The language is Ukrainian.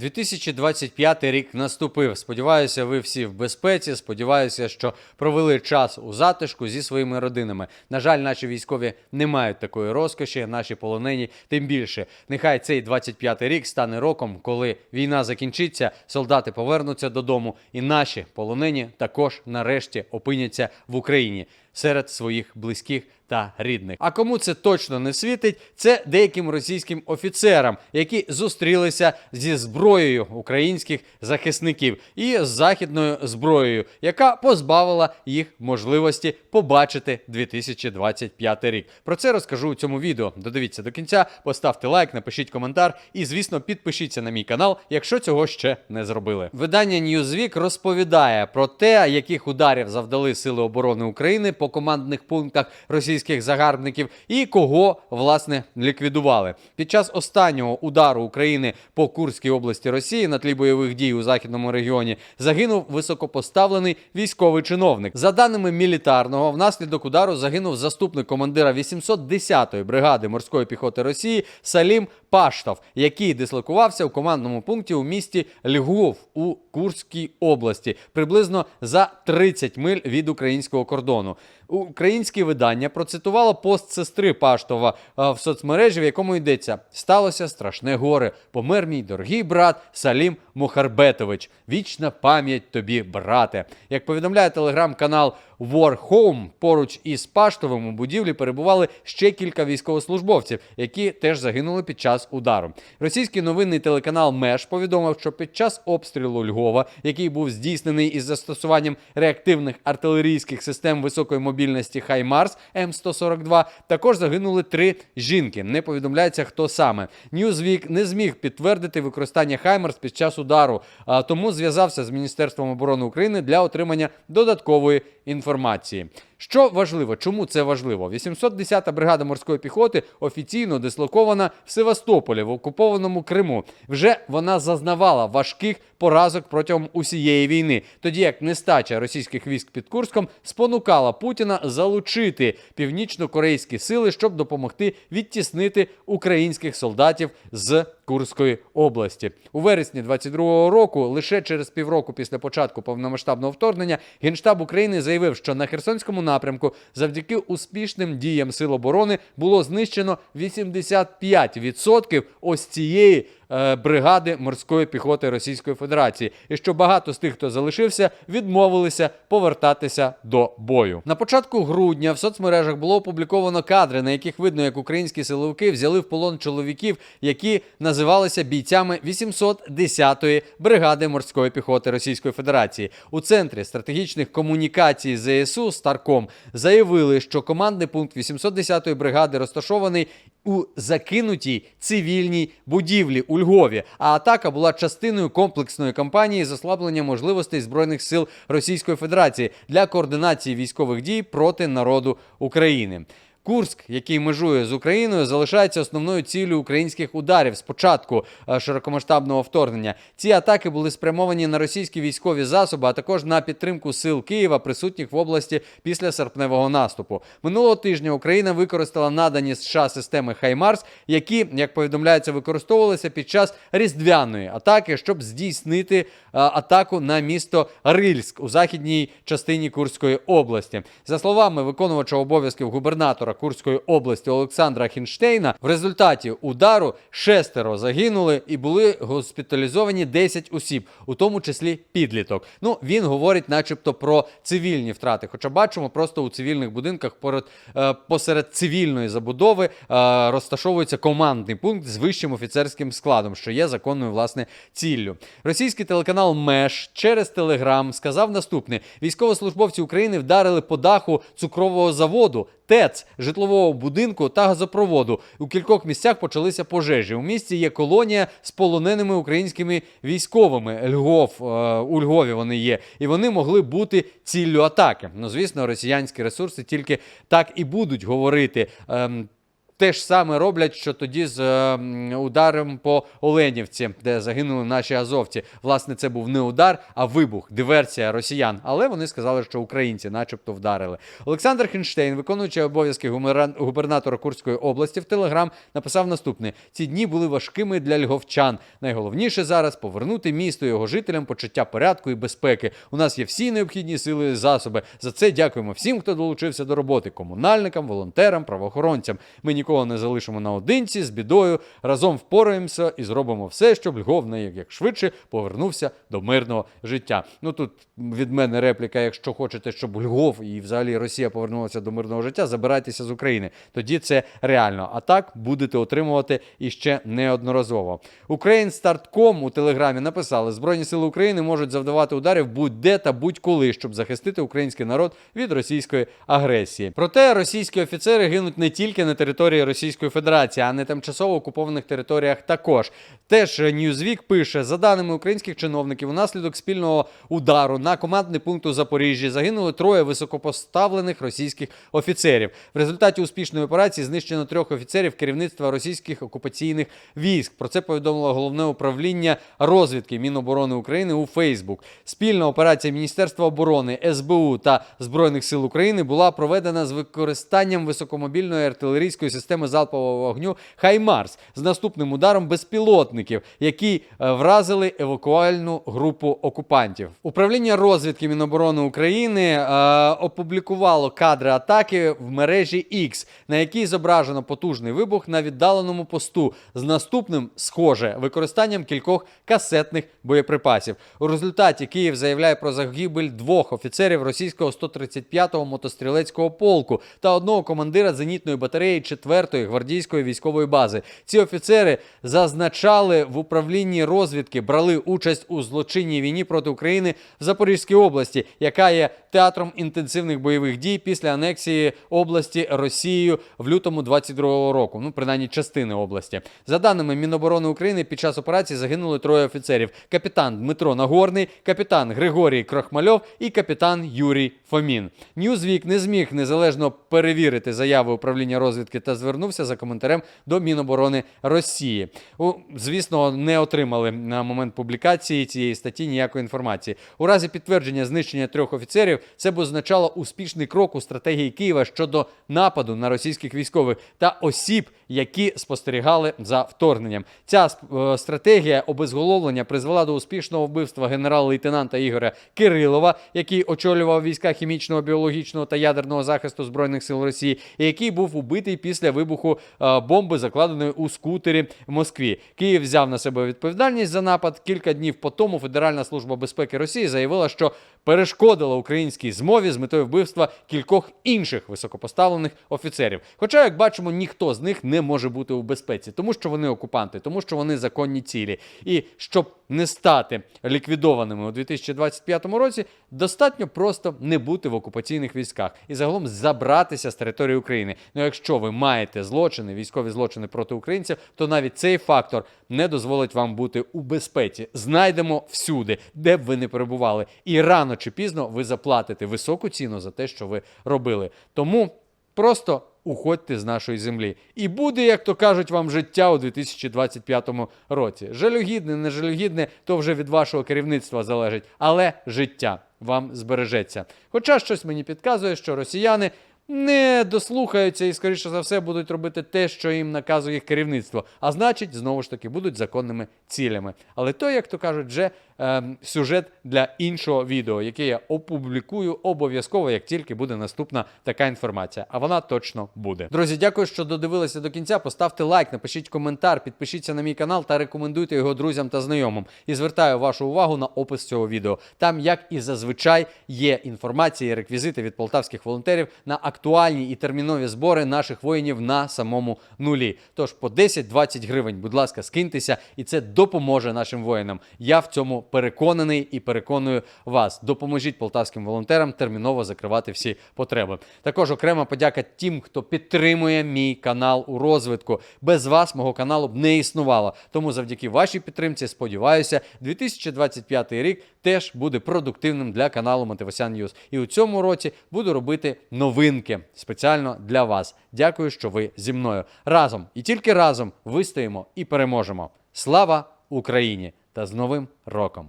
2025 рік наступив. Сподіваюся, ви всі в безпеці. Сподіваюся, що провели час у затишку зі своїми родинами. На жаль, наші військові не мають такої розкоші, наші полонені. Тим більше, нехай цей 25 рік стане роком, коли війна закінчиться, солдати повернуться додому, і наші полонені також нарешті опиняться в Україні серед своїх близьких та рідних. А кому це точно не світить, це деяким російським офіцерам, які зустрілися зі зброєю українських захисників і з західною зброєю, яка позбавила їх можливості побачити 2025 рік. Про це розкажу у цьому відео. Додивіться до кінця, поставте лайк, напишіть коментар і, звісно, підпишіться на мій канал, якщо цього ще не зробили. Видання Newsweek розповідає про те, яких ударів завдали Сили оборони України по командних пунктах російських загарбників і кого власне ліквідували. Під час останнього удару України по Курській області Росії на тлі бойових дій у західному регіоні загинув високопоставлений військовий чиновник. За даними мілітарного, внаслідок удару загинув заступник командира 810-ї бригади морської піхоти Росії Салім Паштов, який дислокувався у командному пункті у місті Львов у Курській області, приблизно за 30 миль від українського кордону. Українське видання процитувало пост сестри Паштова е, в соцмережі, в якому йдеться: сталося страшне горе. Помер мій дорогий брат Салім Мухарбетович. Вічна пам'ять тобі, брате. Як повідомляє телеграм-канал War Home, поруч із Паштовим у будівлі перебували ще кілька військовослужбовців, які теж загинули під час удару. Російський новинний телеканал Меш повідомив, що під час обстрілу Львова, який був здійснений із застосуванням реактивних артилерійських систем високої мобільності Хаймарс М142, також загинули три жінки. Не повідомляється, хто саме. Newsweek не зміг підтвердити використання Хаймарс під час удару, а тому зв'язався з Міністерством оборони України для отримання додаткової інформації. Що важливо, чому це важливо? 810-та бригада морської піхоти офіційно дислокована в Севастополі в окупованому Криму. Вже вона зазнавала важких поразок протягом усієї війни, тоді як нестача російських військ під Курском спонукала Путіна залучити північно-корейські сили, щоб допомогти відтіснити українських солдатів з Курської області. У вересні 22-го року, лише через півроку після початку повномасштабного вторгнення, Генштаб України заявив, що на Херсонському напрямку. Завдяки успішним діям Сил оборони було знищено 85% ось цієї бригади морської піхоти Російської Федерації, і що багато з тих, хто залишився, відмовилися повертатися до бою. На початку грудня в соцмережах було опубліковано кадри, на яких видно, як українські силовики взяли в полон чоловіків, які називалися бійцями 810-ї бригади морської піхоти Російської Федерації. У центрі стратегічних комунікацій ЗСУ Старком заявили, що командний пункт 810-ї бригади розташований у закинутій цивільній будівлі у Львові. А атака була частиною комплексної кампанії з ослаблення можливостей збройних сил Російської Федерації для координації військових дій проти народу України. Курск, який межує з Україною, залишається основною ціллю українських ударів з початку е, широкомасштабного вторгнення. Ці атаки були спрямовані на російські військові засоби, а також на підтримку сил Києва, присутніх в області після серпневого наступу. Минулого тижня Україна використала надані США системи Хаймарс, які, як повідомляється, використовувалися під час різдвяної атаки, щоб здійснити е, атаку на місто Рильськ у західній частині Курської області. За словами виконувача обов'язків губернатора Курської області Олександра Хінштейна, в результаті удару шестеро загинули і були госпіталізовані 10 осіб, у тому числі підліток. Ну він говорить, начебто, про цивільні втрати. Хоча бачимо, просто у цивільних будинках поряд е, посеред цивільної забудови е, розташовується командний пункт з вищим офіцерським складом, що є законною власне ціллю. Російський телеканал Меш через Телеграм сказав наступне: військовослужбовці України вдарили по даху цукрового заводу. ТЕЦ, житлового будинку та газопроводу. У кількох місцях почалися пожежі. У місті є колонія з полоненими українськими військовими. Львов е, у Львові вони є, і вони могли бути ціллю атаки. Ну, звісно, росіянські ресурси тільки так і будуть говорити. Те ж саме роблять, що тоді з е, ударом по Оленівці, де загинули наші азовці. Власне, це був не удар, а вибух, диверсія росіян. Але вони сказали, що українці, начебто, вдарили. Олександр Хінштейн, виконуючий обов'язки губернатора Курської області, в Телеграм написав наступне: ці дні були важкими для льговчан. Найголовніше зараз повернути місто його жителям почуття порядку і безпеки. У нас є всі необхідні сили і засоби. За це дякуємо всім, хто долучився до роботи: комунальникам, волонтерам, правоохоронцям. Ми нікого не залишимо наодинці з бідою. Разом впораємося і зробимо все, щоб Львов на як швидше повернувся до мирного життя. Ну тут від мене репліка: якщо хочете, щоб Львов і взагалі Росія повернулася до мирного життя, забирайтеся з України. Тоді це реально. А так будете отримувати іще неодноразово. Україн Стартком у телеграмі написали: Збройні сили України можуть завдавати ударів будь-де та будь-коли, щоб захистити український народ від російської агресії. Проте російські офіцери гинуть не тільки на території Російської Федерації, а не тимчасово окупованих територіях також. Теж Ньюзвік пише: за даними українських чиновників, унаслідок спільного удару на командний пункт у Запоріжжі загинули троє високопоставлених російських офіцерів. В результаті успішної операції знищено трьох офіцерів керівництва російських окупаційних військ. Про це повідомило головне управління розвідки Міноборони України у Фейсбук. Спільна операція Міністерства оборони, СБУ та Збройних сил України була проведена з використанням високомобільної артилерійської системи залпового вогню Хаймарс з наступним ударом безпілотників, які е, вразили евакуальну групу окупантів. Управління розвідки Міноборони України е, опублікувало кадри атаки в мережі X, на якій зображено потужний вибух на віддаленому посту з наступним, схоже, використанням кількох касетних боєприпасів. У результаті Київ заявляє про загибель двох офіцерів російського 135-го мотострілецького полку та одного командира зенітної батареї 4-ї гвардійської військової бази. Ці офіцери зазначали в управлінні розвідки, брали участь у злочинній війні проти України в Запорізькій області, яка є театром інтенсивних бойових дій після анексії області Росією в лютому 22-го року. Ну, принаймні частини області. За даними Міноборони України, під час операції загинули троє офіцерів: капітан Дмитро Нагорний, капітан Григорій Крохмальов і капітан Юрій Фомін. Ньюзвік не зміг незалежно перевірити заяви управління розвідки та звернувся за коментарем до Міноборони Росії. У, звісно, не отримали на момент публікації цієї статті ніякої інформації. У разі підтвердження знищення трьох офіцерів це б означало успішний крок у стратегії Києва щодо нападу на російських військових та осіб, які спостерігали за вторгненням. Ця е, стратегія обезголовлення призвела до успішного вбивства генерал-лейтенанта Ігоря Кирилова, який очолював війська хімічного, біологічного та ядерного захисту збройних сил Росії, і який був убитий після вибуху е, бомби, закладеної у скутері в Москві. Київ взяв на себе відповідальність за напад. Кілька днів по тому Федеральна служба безпеки Росії заявила, що перешкодила українській змові з метою вбивства кількох інших високопоставлених офіцерів. Хоча, як бачимо, ніхто з них не може бути у безпеці, тому що вони окупанти, тому що вони законні цілі. І щоб не стати ліквідованими у 2025 році, достатньо просто не бути в окупаційних військах і загалом забратися з території України. Ну, якщо ви маєте злочини, військові злочини проти українців, то навіть цей фактор не дозволить вам бути у безпеці. Знайдемо всюди, де б ви не перебували, і рано чи пізно ви заплатите високу ціну за те, що ви робили. Тому просто уходьте з нашої землі. І буде, як то кажуть, вам життя у 2025 році. Жалюгідне, не жалюгідне, то вже від вашого керівництва залежить, але життя вам збережеться. Хоча щось мені підказує, що росіяни. Не дослухаються і, скоріше за все, будуть робити те, що їм наказує їх керівництво. А значить, знову ж таки, будуть законними цілями. Але то, як то кажуть, вже е, сюжет для іншого відео, яке я опублікую обов'язково, як тільки буде наступна така інформація. А вона точно буде. Друзі, дякую, що додивилися до кінця. Поставте лайк, напишіть коментар, підпишіться на мій канал та рекомендуйте його друзям та знайомим. І звертаю вашу увагу на опис цього відео. Там, як і зазвичай, є інформація і реквізити від полтавських волонтерів на актуальні і термінові збори наших воїнів на самому нулі. Тож по 10-20 гривень, будь ласка, скиньтеся, і це допоможе нашим воїнам. Я в цьому переконаний і переконую вас. Допоможіть полтавським волонтерам терміново закривати всі потреби. Також окрема подяка тим, хто підтримує мій канал у розвитку. Без вас мого каналу б не існувало. Тому завдяки вашій підтримці, сподіваюся, 2025 рік теж буде продуктивним для каналу Мотивасян Ньюз. І у цьому році буду робити новинки. спеціально для вас. Дякую, що ви зі мною разом і тільки разом вистоїмо і переможемо. Слава Україні! Та з Новим роком!